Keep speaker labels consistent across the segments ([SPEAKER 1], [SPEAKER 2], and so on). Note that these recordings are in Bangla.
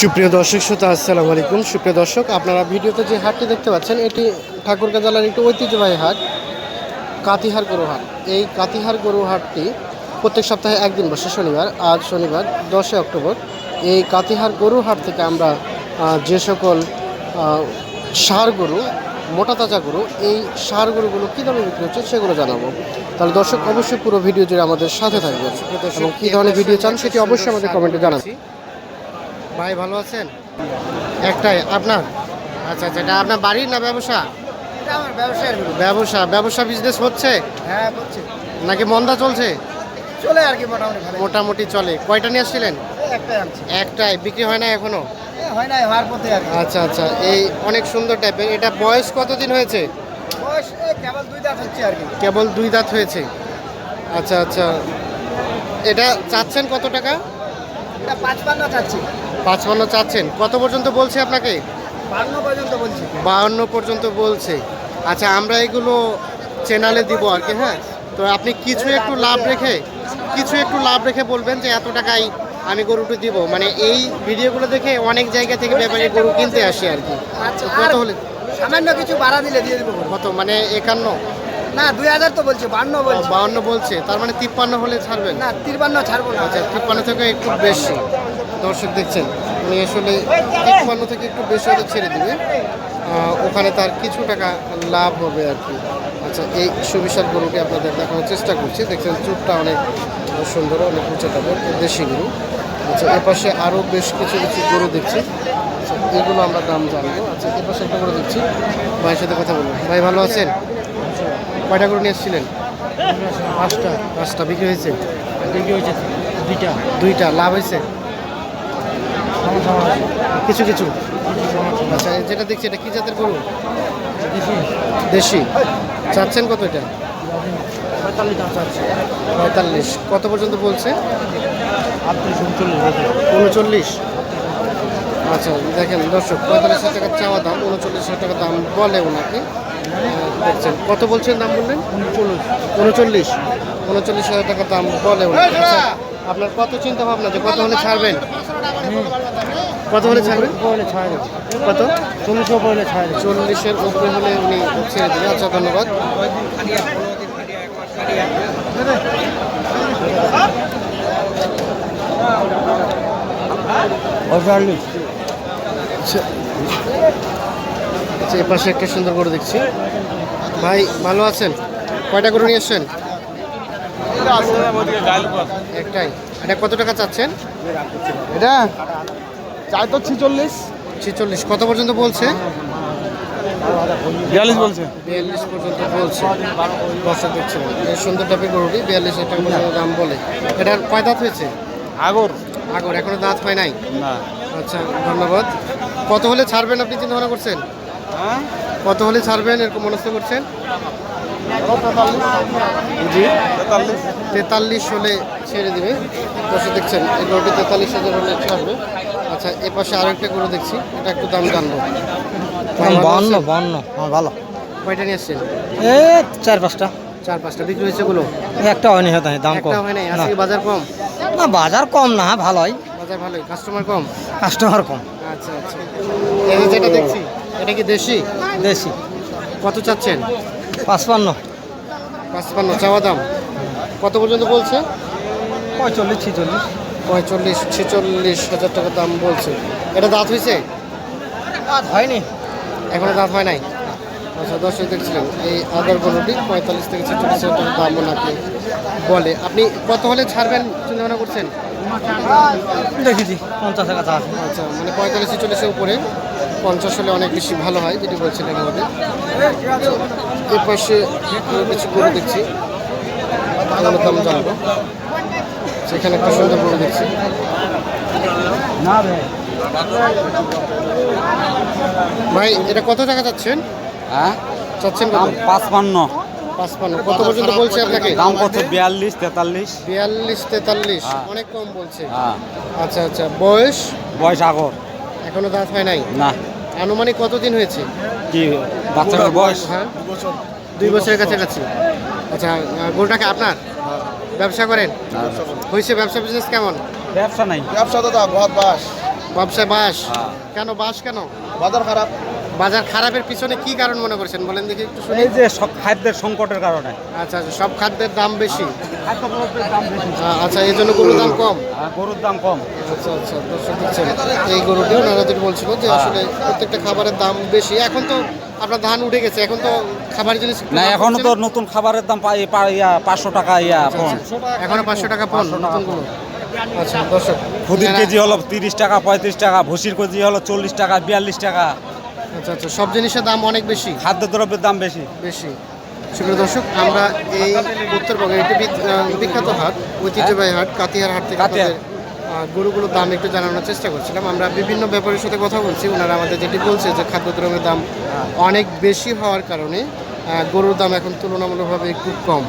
[SPEAKER 1] সুপ্রিয় দর্শক শ্রোতা আসসালামু আলাইকুম। সুপ্রিয় দর্শক আপনারা ভিডিওতে যে হাটটি দেখতে পাচ্ছেন এটি ঠাকুরগাঁ জেলার একটি ঐতিহ্যবাহী হাট কাতিহার গরু হাট। এই কাতিহার গরু হাটটি প্রত্যেক সপ্তাহে একদিন বসে শনিবার আজ শনিবার দশই অক্টোবর। এই কাতিহার গরু হাট থেকে আমরা যে সকল ষাঁড় গরু মোটা তাজা গরু এই সার গরুগুলো কী দামে বিক্রি হচ্ছে সেগুলো জানাব। তাহলে দর্শক অবশ্যই পুরো ভিডিও জুড়ে আমাদের সাথে থাকবে এবং কী ধরনের ভিডিও চান সেটি অবশ্যই আমাদের কমেন্টে জানাচ্ছি ভাই ভালো আছেন? একটাই আপনার? আচ্ছা আচ্ছা এটা আপনার বাড়ির না ব্যবসা। ব্যবসা ব্যবসা বিজনেস হচ্ছে?
[SPEAKER 2] হ্যাঁ
[SPEAKER 1] নাকি মন্দা চলছে?
[SPEAKER 2] চলে আর কি মোটামুটি
[SPEAKER 1] মোটামুটি চলে। কয়টা নিয়ে আসছিলেন?
[SPEAKER 2] একটাই
[SPEAKER 1] বিক্রি হয় না
[SPEAKER 2] এখনও? হয় না হওয়ার পথে
[SPEAKER 1] আচ্ছা আচ্ছা এই অনেক সুন্দর টাইপের এটা বয়স কতদিন হয়েছে?
[SPEAKER 2] বয়স কেবল দুই দাঁত হচ্ছে আর কি।
[SPEAKER 1] কেবল দুই দাঁত হয়েছে। আচ্ছা আচ্ছা। এটা চাচ্ছেন কত টাকা?
[SPEAKER 2] এটা চাচ্ছি।
[SPEAKER 1] পাঁচপান্ন চাচ্ছেন। কত পর্যন্ত বলছে আপনাকে?
[SPEAKER 2] বান্ন পর্যন্ত বলছি।
[SPEAKER 1] বাহান্ন পর্যন্ত বলছে। আচ্ছা আমরা এগুলো চ্যানেলে দিব আর কি হ্যাঁ? তো আপনি কিছু একটু লাভ রেখে কিছু একটু লাভ রেখে বলবেন যে এত টাকায় আমি গরুটি দিব। মানে এই ভিডিওগুলো দেখে অনেক জায়গা থেকে ব্যাপারে গরু কিনতে আসে আর কি।
[SPEAKER 2] আচ্ছা
[SPEAKER 1] কত হলে?
[SPEAKER 2] সামান্য কিছু ভাড়া দিলে দিয়ে দেবো।
[SPEAKER 1] কত? মানে একান্ন?
[SPEAKER 2] না দুই হাজার তো বলছে বান্ন বলছি।
[SPEAKER 1] বাহান্ন বলছে। তার মানে তিপ্পান্ন হলে ছাড়বেন?
[SPEAKER 2] না তিরপান্ন ছাড়বো না।
[SPEAKER 1] আচ্ছা তিপ্পান্ন থেকে একটু বেশি। দর্শক দেখছেন উনি আসলে তিপ্পান্ন থেকে একটু বেশি হলে ছেড়ে দিবে। ওখানে তার কিছু টাকা লাভ হবে আর কি। আচ্ছা এই সুবিশাল গরুটি আপনাদের দেখানোর চেষ্টা করছি। দেখছেন চুপটা অনেক সুন্দর অনেক উঁচু টাকার দেশি গরু। আচ্ছা এপাশে আরও বেশ কিছু কিছু গরু দেখছি। আচ্ছা এগুলো আমরা দাম জানব। আচ্ছা এপাশে একটা গরু দেখছি। ভাইয়ের সাথে কথা বলব। ভাই ভালো আছেন? কয়টা গরু নিয়ে এসেছিলেন? পাঁচটা। পাঁচটা বিক্রি হয়েছে?
[SPEAKER 2] বিক্রি হয়েছে দুইটা।
[SPEAKER 1] দুইটা লাভ হয়েছে? কিছু কিছু। আচ্ছা যেটা দেখছি এটা কি জাতের গরু? দেশি। চাচ্ছেন কত এটা? পঁয়তাল্লিশ। কত পর্যন্ত বলছে? উনচল্লিশ। আচ্ছা দেখেন দর্শক পঁয়তাল্লিশ হাজার টাকা চাওয়া দাম উনচল্লিশ হাজার টাকা দাম বলে ওনাকে। দেখছেন কত বলছেন দাম বললেন? উনচল্লিশ। উনচল্লিশ। হাজার টাকা দাম বলে ওনাকে। আচ্ছা, আপনার কত চিন্তা ভাবনা যে কত হলে ছাড়বেন? কত হলে ছাড়বেন কত?
[SPEAKER 2] চল্লিশ পড়লে ছাড়
[SPEAKER 1] চল্লিশের উপরে হলে উনি ছেড়ে দেবেন। আচ্ছা ধন্যবাদ। আচ্ছা। আচ্ছা এ পাশে একটা সুন্দর করে দেখছি। ভাই ভালো আছেন? কয়টা গরু নিয়ে এসছেন? একটাই। এটা কত টাকা চাচ্ছেন?
[SPEAKER 2] এটা? চাই তো ছিচল্লিশ।
[SPEAKER 1] ছেচল্লিশ কত পর্যন্ত বলছে?
[SPEAKER 2] বিয়াল্লিশ বলছে।
[SPEAKER 1] বিয়াল্লিশ পর্যন্ত বলছে। দর্শক দেখছেন এই সুন্দর টাইপের গরুটি বিয়াল্লিশ টাকা পর্যন্ত দাম বলে। এটার কয় দাঁত হয়েছে?
[SPEAKER 2] আগর।
[SPEAKER 1] আগর এখনও দাঁত হয় নাই?
[SPEAKER 2] না।
[SPEAKER 1] আচ্ছা ধন্যবাদ। কত হলে ছাড়বেন আপনি চিন্তা ভাবনা করছেন?
[SPEAKER 2] হ্যাঁ?
[SPEAKER 1] কত হলে ছাড়বেন এরকম মনস্থ করছেন?
[SPEAKER 2] তেতাল্লিশ।
[SPEAKER 1] তেতাল্লিশ হলে ছেড়ে দিবে। দর্শক দেখছেন এই গরুটি তেতাল্লিশ হাজার হলে ছাড়বে। আচ্ছা এ পাশে আরেকটা গরু দেখছি এটা একটু দাম জানব।
[SPEAKER 2] বান্ন
[SPEAKER 1] আছেন?
[SPEAKER 2] বান্ন। হ্যাঁ ভালো।
[SPEAKER 1] কয়টা নিয়ে আসছেন?
[SPEAKER 2] এ চার পাঁচটা।
[SPEAKER 1] চার পাঁচটা। বিক্রি হয়েছে গুলো
[SPEAKER 2] একটা হয়নি হয়তো দাম কম।
[SPEAKER 1] একটা হয় নাই আজকে বাজার কম?
[SPEAKER 2] না বাজার কম না ভালোই।
[SPEAKER 1] বাজার ভালোই। কাস্টমার কম?
[SPEAKER 2] কাস্টমার কম।
[SPEAKER 1] আচ্ছা আচ্ছা। এই যেটা দেখছি এটা কি দেশি?
[SPEAKER 2] দেশি।
[SPEAKER 1] কত চাচ্ছেন?
[SPEAKER 2] পাঁচপান্ন।
[SPEAKER 1] পাঁচপান্ন চাওয়া দাম? কত পর্যন্ত বলছে?
[SPEAKER 2] পঁয়তাল্লিশ ছিচল্লিশ।
[SPEAKER 1] পঁয়তাল্লিশ ছেচল্লিশ হাজার টাকা দাম বলছে। এটা দাঁত হয়েছে?
[SPEAKER 2] আর হয়নি।
[SPEAKER 1] এখনও দাঁত হয় নাই? আচ্ছা দর্শক দেখছিলেন এই আদার গরুটি পঁয়তাল্লিশ থেকে ছেচল্লিশ হাজার টাকা দাম ওনাকে বলে। আপনি কত হলে ছাড়বেন চিন্তা ভাবনা করছেন?
[SPEAKER 2] দেখেছি পঞ্চাশ টাকা
[SPEAKER 1] আচ্ছা মানে পঁয়তাল্লিশ ছেচল্লিশের উপরে পঞ্চাশ হলে অনেক বেশি ভালো হয় যেটি বলছিলেন আমাদের এর পাশে আরও কিছু গরু দেখছি। দাম জানব। সেখানে একটা সুন্দর গরু দেখছি।
[SPEAKER 2] ভাই
[SPEAKER 1] এটা কত টাকা চাচ্ছেন?
[SPEAKER 3] হ্যাঁ?
[SPEAKER 1] চাচ্ছেন কত?
[SPEAKER 3] পাঁচপান্ন।
[SPEAKER 1] পাঁচপান্ন। কত পর্যন্ত বলছে আপনাকে?
[SPEAKER 3] দাম কত বিয়াল্লিশ তেতাল্লিশ।
[SPEAKER 1] বিয়াল্লিশ তেতাল্লিশ।
[SPEAKER 3] হ্যাঁ।
[SPEAKER 1] অনেক কম বলছে।
[SPEAKER 3] হ্যাঁ।
[SPEAKER 1] আচ্ছা আচ্ছা। বয়স?
[SPEAKER 3] বয়স আগর।
[SPEAKER 1] এখনও দাঁত হয় নাই?
[SPEAKER 3] না।
[SPEAKER 1] আনুমানিক কতদিন হয়েছে?
[SPEAKER 3] কি বাচ্চাটার বয়স?
[SPEAKER 1] হ্যাঁ। দুই বছরের কাছাকাছি। আচ্ছা আহ, গরুটাকে আপনার? ব্যবসা করেন? হয়েছে ব্যবসা বিজনেস কেমন?
[SPEAKER 3] ব্যবসা নাই।
[SPEAKER 2] ব্যবসা দাদা বহুত বাস।
[SPEAKER 1] ব্যবসায় বাস?
[SPEAKER 3] হ্যাঁ।
[SPEAKER 1] কেন বাস কেন?
[SPEAKER 2] বাজার খারাপ।
[SPEAKER 1] বাজার খারাপের পিছনে কি কারণ মনে করছেন? বলেন দেখি একটু শুনি।
[SPEAKER 3] এই যে সব খাদ্যের সংকটের কারণে।
[SPEAKER 1] আচ্ছা আচ্ছা সব খাদ্যের দাম বেশি?
[SPEAKER 3] খাদ্যদ্রব্যের দাম বেশি।
[SPEAKER 1] আচ্ছা এই জন্য গরুর দাম কম?
[SPEAKER 3] আর গরুর দাম কম।
[SPEAKER 1] আচ্ছা আচ্ছা দর্শক দেখছেন এই গরুটিও নানাদের বলছিল যে আসলে প্রত্যেকটা খাবারের দাম বেশি। এখন তো আপনার ধান উঠে গেছে এখন তো খাবার জিনিস
[SPEAKER 3] না
[SPEAKER 1] এখনও
[SPEAKER 3] তো নতুন খাবারের দাম ইয়া পাঁচশো টাকা ইয়া পণ
[SPEAKER 1] এখনও পাঁচশো টাকা নতুনগুলো আচ্ছা দর্শক
[SPEAKER 3] খুদির কেজি হলো তিরিশ টাকা পঁয়ত্রিশ টাকা ভুসির কেজি হলো চল্লিশ টাকা বিয়াল্লিশ টাকা।
[SPEAKER 1] আচ্ছা আচ্ছা সব জিনিসের দাম অনেক বেশি।
[SPEAKER 3] খাদ্যদ্রব্যের দাম বেশি।
[SPEAKER 1] বেশি। সুপ্রিয় দর্শক আমরা এই উত্তরবঙ্গের একটি বিখ্যাত হাট ঐতিহ্যবাহী হাট কাতিয়ার হাট থেকে গরুগুলোর দাম একটু জানানোর চেষ্টা করছিলাম। আমরা বিভিন্ন ব্যাপারের সাথে কথা বলছি ওনারা আমাদের যেটি বলছে যে খাদ্যদ্রব্যের দাম অনেক বেশি হওয়ার কারণে গরুর দাম এখন তুলনামূলকভাবে একটু কম।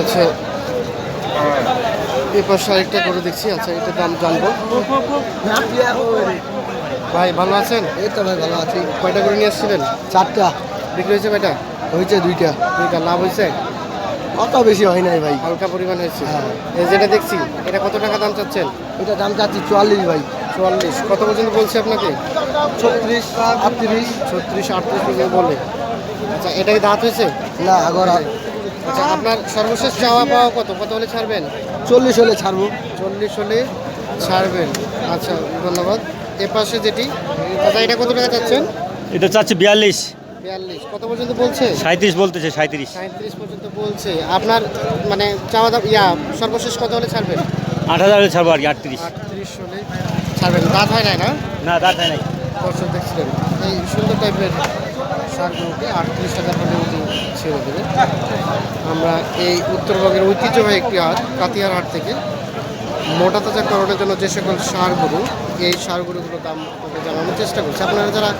[SPEAKER 1] আচ্ছা এই পাশে আরেকটা গরু দেখছি আচ্ছা এটার দাম জানব। ভাই ভালো আছেন?
[SPEAKER 2] এই তো ভাই ভালো আছি।
[SPEAKER 1] কয়টা করে নিয়ে আসছিলেন?
[SPEAKER 2] চারটা।
[SPEAKER 1] বিক্রি হয়েছে কয়টা?
[SPEAKER 2] হয়েছে দুইটা।
[SPEAKER 1] দুইটা লাভ হয়েছে?
[SPEAKER 2] অত বেশি হয় নাই ভাই।
[SPEAKER 1] হালকা পরিমাণ হয়েছে।
[SPEAKER 2] হ্যাঁ।
[SPEAKER 1] এই যেটা দেখছি এটা কত টাকা দাম চাচ্ছেন?
[SPEAKER 2] এটা দাম চাচ্ছি চুয়াল্লিশ ভাই।
[SPEAKER 1] চুয়াল্লিশ। কত পর্যন্ত বলছে আপনাকে?
[SPEAKER 2] ছত্রিশ আটত্রিশ।
[SPEAKER 1] ছত্রিশ আটত্রিশ পর্যন্ত বলে। আচ্ছা এটা কি দাঁত হয়েছে?
[SPEAKER 2] না আগর
[SPEAKER 1] আচ্ছা আপনার সর্বশেষ চাওয়া পাওয়া কত? কত হলে ছাড়বেন?
[SPEAKER 2] চল্লিশ হলে ছাড়বো।
[SPEAKER 1] চল্লিশ হলে ছাড়বেন। আচ্ছা ধন্যবাদ। এ পাশে যেটি আচ্ছা এটা কত টাকা চাচ্ছেন?
[SPEAKER 3] এটা চাচ্ছে বিয়াল্লিশ।
[SPEAKER 1] বিয়াল্লিশ। কত পর্যন্ত বলছে?
[SPEAKER 3] সাঁত্রিশ বলতেছে সাঁত্রিশ
[SPEAKER 1] সাঁত্রিশ পর্যন্ত বলছে। আপনার মানে চাওয়া দাম ইয়া সর্বশেষ কত হলে ছাড়বেন?
[SPEAKER 3] আট হাজার হলে ছাড়বো আর কি আটত্রিশ।
[SPEAKER 1] আটত্রিশ হলে ছাড়বেন। দাঁত হয় না? না
[SPEAKER 3] না দাঁড় নাই।
[SPEAKER 1] দর্শক দেখছিলেন এই সুন্দর টাইপের সারগুলোকে আটত্রিশ হাজার উঠে ছেড়ে দেবে। আমরা এই উত্তরবঙ্গের ঐতিহ্যবাহী একটি হাট কাতিয়ার হাট থেকে মোটা তাজা করণের জন্য যে সকল সার গরু এই সার গরুগুলোর দাম আপনাদের জানানোর চেষ্টা করছি। আপনারা যারা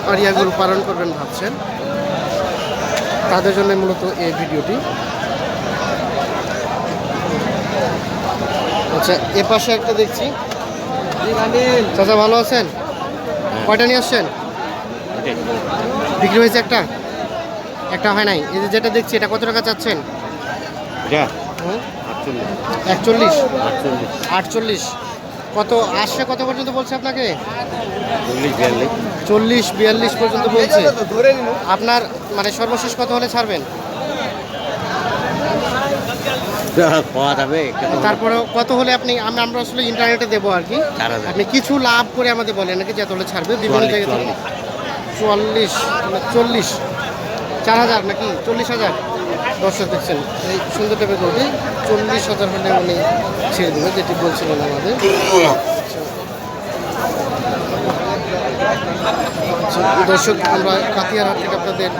[SPEAKER 1] আহ, আরিয়া গরু পালন করবেন ভাবছেন। তাদের জন্য মূলত এই ভিডিওটি। আচ্ছা এ পাশে একটা দেখছি। চাচা ভালো আছেন? কয়টা নিয়ে আসছেন? বিক্রি হয়েছে একটা? একটা হয় নাই। এই যে যেটা দেখছি এটা কত টাকা চাচ্ছেন? একচল্লিশ? আটচল্লিশ। কত আসছে কত পর্যন্ত বলছে আপনাকে? চল্লিশ বিয়াল্লিশ পর্যন্ত বলছে। আপনার মানে সর্বশেষ কত হলে ছাড়বেন? তারপরে কত হলে আপনি আমরা আমরা আসলে ইন্টারনেটে দেবো আর কি। আপনি কিছু লাভ করে আমাদের বলেন নাকি যে হলে ছাড়বে? বিভিন্ন জায়গা থেকে চুয়াল্লিশ মানে চল্লিশ। চার হাজার নাকি? চল্লিশ হাজার। দর্শক দেখছেন এই সুন্দর টাইপের গরুটি। চল্লিশ হাজার হলে উনি ছেড়ে দেবে যেটি বলছিলেন আমাদের। দর্শক আমরা কাতিয়ার হাট থেকে আপনাদের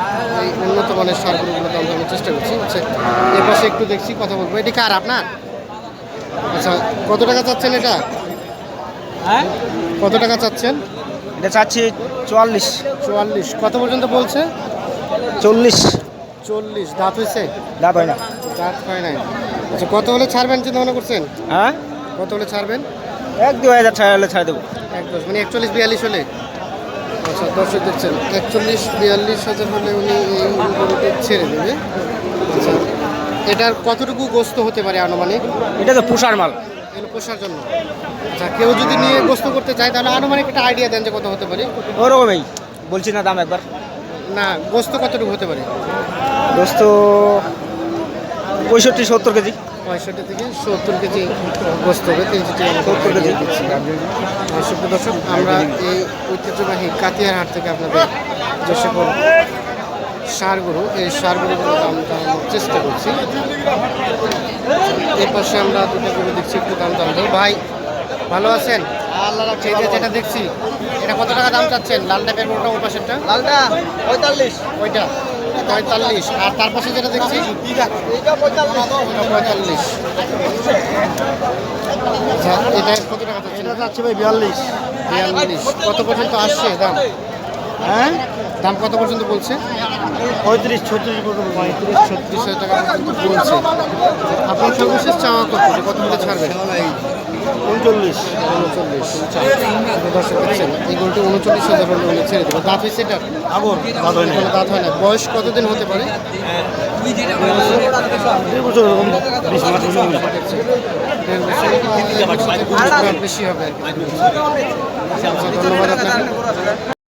[SPEAKER 1] এই উন্নত মানের সারগুলোগুলো দাম জানার চেষ্টা করছি। আচ্ছা এর পাশে একটু দেখছি কথা বলব। এটি কার আপনার? আচ্ছা কত টাকা চাচ্ছেন এটা?
[SPEAKER 2] হ্যাঁ?
[SPEAKER 1] কত টাকা চাচ্ছেন?
[SPEAKER 2] এটা চাচ্ছি চুয়াল্লিশ।
[SPEAKER 1] চুয়াল্লিশ। কত পর্যন্ত বলছে?
[SPEAKER 2] চল্লিশ।
[SPEAKER 1] চল্লিশ। দাঁত হয়েছে?
[SPEAKER 2] দাঁত হয় না।
[SPEAKER 1] দাঁত হয় নাই। আচ্ছা কত হলে ছাড়বেন চিন্তা ভাবনা করছেন?
[SPEAKER 2] হ্যাঁ?
[SPEAKER 1] কত হলে ছাড়বেন?
[SPEAKER 2] এক দু হাজার ছাড়া হলে ছাড় দেবো।
[SPEAKER 1] এক দশ মানে একচল্লিশ বিয়াল্লিশ হলে? আচ্ছা দর্শক দেখছেন একচল্লিশ বিয়াল্লিশ হাজার হলে উনি এই গরুটি ছেড়ে দেবে। আচ্ছা এটার কতটুকু গোস্ত হতে পারে আনুমানিক?
[SPEAKER 2] এটা তো পুষার মাল।
[SPEAKER 1] এগুলো পোষার জন্য। আচ্ছা কেউ যদি নিয়ে গোস্ত করতে চায় তাহলে আনুমানিক একটা আইডিয়া দেন যে কত হতে পারে।
[SPEAKER 2] ওরকমই। বলছি না দাম একবার।
[SPEAKER 1] না গোস্ত কতটুকু হতে পারে?
[SPEAKER 2] গোস্ত পঁয়ষট্টি সত্তর কেজি।
[SPEAKER 1] পঁয়ষট্টি থেকে সত্তর কেজি গোস্ত হবে তিন কেজি
[SPEAKER 2] সত্তর কেজি।
[SPEAKER 1] দিচ্ছি দর্শক আমরা এই ঐতিহ্যবাহী কাতিয়ার হাট থেকে আপনাদের যে সকল সার এই সার গরুগুলোর দাম চেষ্টা করছি। এর পাশে আমরা দুটো গরু দেখছি একটু দাম জানব। ভাই ভালো আছেন? আল্লাহ সেই যে যেটা দেখছি এটা কত টাকা দাম চাচ্ছেন? লাল টাইপের গরুটা ওই পাশেরটা।
[SPEAKER 2] লালটা পঁয়তাল্লিশ।
[SPEAKER 1] ওইটা? পঁয়তাল্লিশ। আর তার পাশে যেটা দেখছি?
[SPEAKER 2] পঁয়তাল্লিশ।
[SPEAKER 1] আচ্ছা এটা কত টাকা চাচ্ছেন?
[SPEAKER 2] যাচ্ছে ভাই বিয়াল্লিশ।
[SPEAKER 1] বিয়াল্লিশ। কত পর্যন্ত আসছে দাম? হ্যাঁ? দাম কত পর্যন্ত বলছে?
[SPEAKER 3] পঁয়ত্রিশ ছত্রিশ
[SPEAKER 1] পঁয়ত্রিশ ছত্রিশ হাজার টাকা পর্যন্ত বলছে। আপনার সর্বশেষ চাওয়া কত? কত হলে ছাড়বেন?
[SPEAKER 3] উনচল্লিশ।
[SPEAKER 1] উনচল্লিশ এই গরুটি উনচল্লিশ হাজার হলে উনি ছেড়ে দেবো দাঁত হয়েছে এটা
[SPEAKER 3] আগর দাঁত হয় না
[SPEAKER 1] দাঁত হয় না বয়স কতদিন হতে পারে বিশ হবে আর কি। আচ্ছা, ধন্যবাদ আপনাকে।